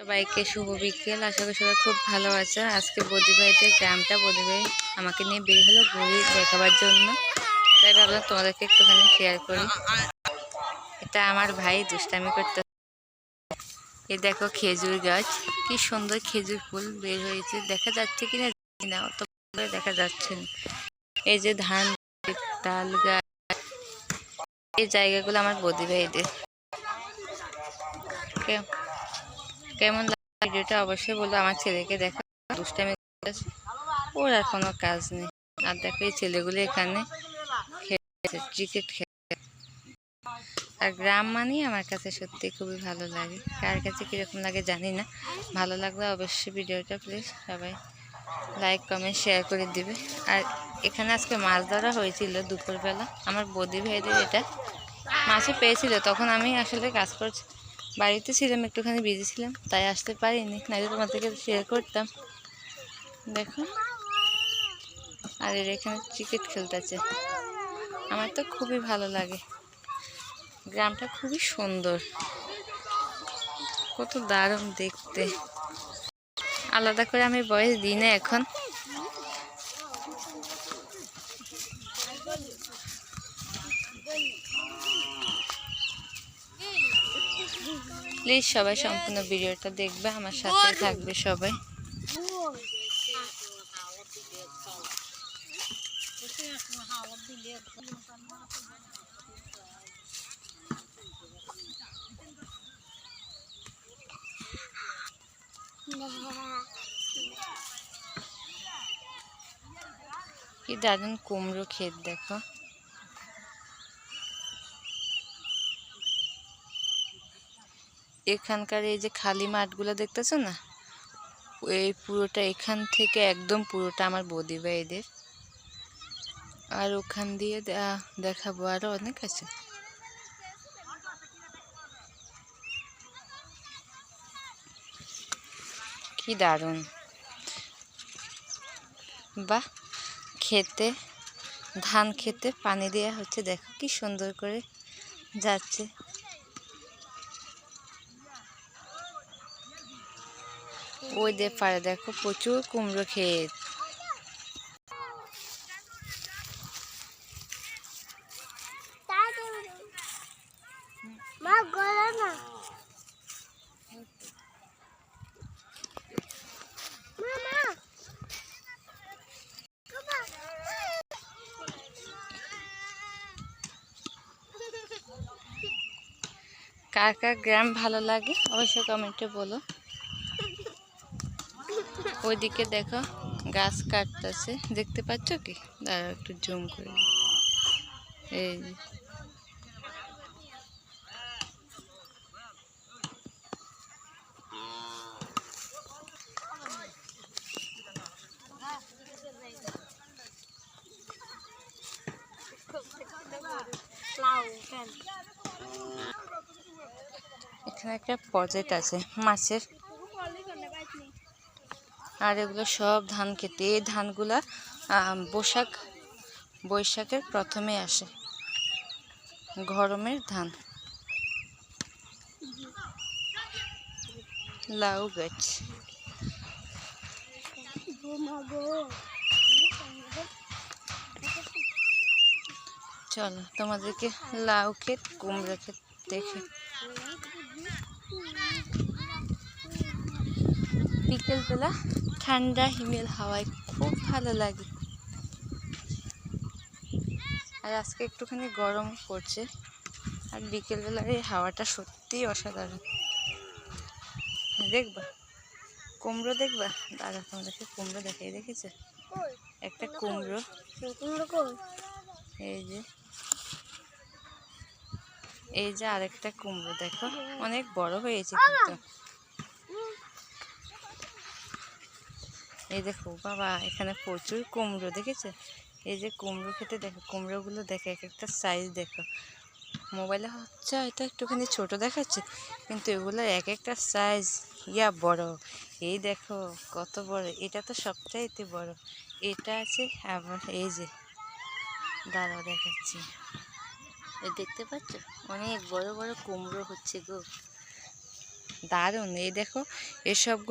সবাইকে শুভ বিকেল। আশা করি সবাই খুব ভালো আছে। আজকে বদিভাইতে গ্রামটা বদিভাই আমাকে নিয়ে বের হলো ঘুরি দেখাবার জন্য। তাই ভাবলাম তোমাদেরকে একটুখানি শেয়ার করি। এটা আমার ভাই দুষ্টামি করতে এই দেখো খেজুর গাছ। কি সুন্দর খেজুর ফুল বের হয়েছে। দেখা যাচ্ছে জানি না, অত দেখা যাচ্ছে না। এই যে ধান, তাল গাছ। এই জায়গাগুলো আমার বদিভাইদের কে- কেমন ভিডিওটা অবশ্যই বলব আমার ছেলেকে দেখো। দুষ্টামি করতেছে। ওর আর কোনো কাজ নেই। আর দেখো এই ছেলেগুলো এখানে খেলছে ক্রিকেট খেলে আর গ্রাম মানেই আমার কাছে সত্যি খুবই ভালো লাগে। কার কাছে কীরকম লাগে জানি না। ভালো লাগলে অবশ্যই ভিডিওটা প্লিজ সবাই লাইক কমেন্ট শেয়ার করে দিবে। আর এখানে আজকে মাছ ধরা হয়েছিল দুপুরবেলা। আমার বদি ভাইদের এটা মাছও পেয়েছিল। তখন আমি আসলে কাজ করছি বাড়িতে ছিলাম, একটুখানি বিজি ছিলাম, তাই আসতে পারিনি নাহলে তোমাদেরকে শেয়ার করতাম। দেখো। আর এর এখানে ক্রিকেট খেলতেছে আমার তো খুবই ভালো লাগে। গ্রামটা খুবই সুন্দর। কত দারুণ দেখতে। আলাদা করে আমি বয়স দিই না এখন। প্লিজ সবাই সম্পূর্ণ ভিডিওটা দেখবে আমার সাথে থাকবে সবাই। কি দারুণ কুমড়ো ক্ষেত দেখো। এখানকার এই যে খালি মাঠগুলো দেখতেছো না? এই পুরোটা এখান থেকে একদম পুরোটা আমার বৌদি ভাইদের। আর ওখান দিয়ে দেখাবো আরও অনেক আছে। কি দারুণ। বাহ, খেতে, ধান খেতে পানি দেওয়া হচ্ছে। দেখো কি সুন্দর করে যাচ্ছে। ওই দে পারে দেখো প্রচুর কুমড়ো ক্ষেত কার কার গ্রাম ভালো লাগে অবশ্যই কমেন্টে বলো। ওইদিকে দেখো গাছ কাটতেছে। দেখতে পাচ্ছ কি? দাঁড়া একটু জুম করে। এই এখানে একটা প্রজেক্ট আছে, মাছের আর এগুলো সব ধান খেতে। এই ধানগুলা বৈশাখ, বৈশাখের প্রথমে আসে গরমের ধান। লাউ গাছ। চলো তোমাদেরকে লাউ ক্ষেত, কুমড়ো ক্ষেত দেখে। বিকেলবেলা ঠান্ডা, হিমেল হাওয়ায় খুব ভালো লাগে। আর আজকে একটুখানি গরম পড়ছে, আর বিকেলবেলার এই হাওয়াটা সত্যিই অসাধারণ। দেখবা, কুমড়ো দেখবা? দাদা তোমাদেরকে কুমড়ো দেখাই, দেখেছে? একটা কুমড়ো। এই যে এই যে আরেকটা কুমড়ো, দেখো? অনেক বড় হয়েছে কিন্তু। এই দেখো, বাবা, এখানে প্রচুর কুমড়ো, দেখেছ? এই যে কুমড়ো খেতে দেখো, কুমড়োগুলো দেখো, এক একটা সাইজ দেখো। মোবাইলে হচ্ছে হয়তো একটুখানি ছোট দেখাচ্ছে, কিন্তু এগুলো এক একটা সাইজ ইয়া, বড়। এই দেখো, কত বড়। এটা তো সবচাইতে বড়। এটা আছে, আবার এই যে, দাঁড়াও দেখাচ্ছি। এই দেখতে পাচ্ছ? অনেক বড় বড় কুমড়ো হচ্ছে গো। দারুণ। এই দেখো, এসবগুলো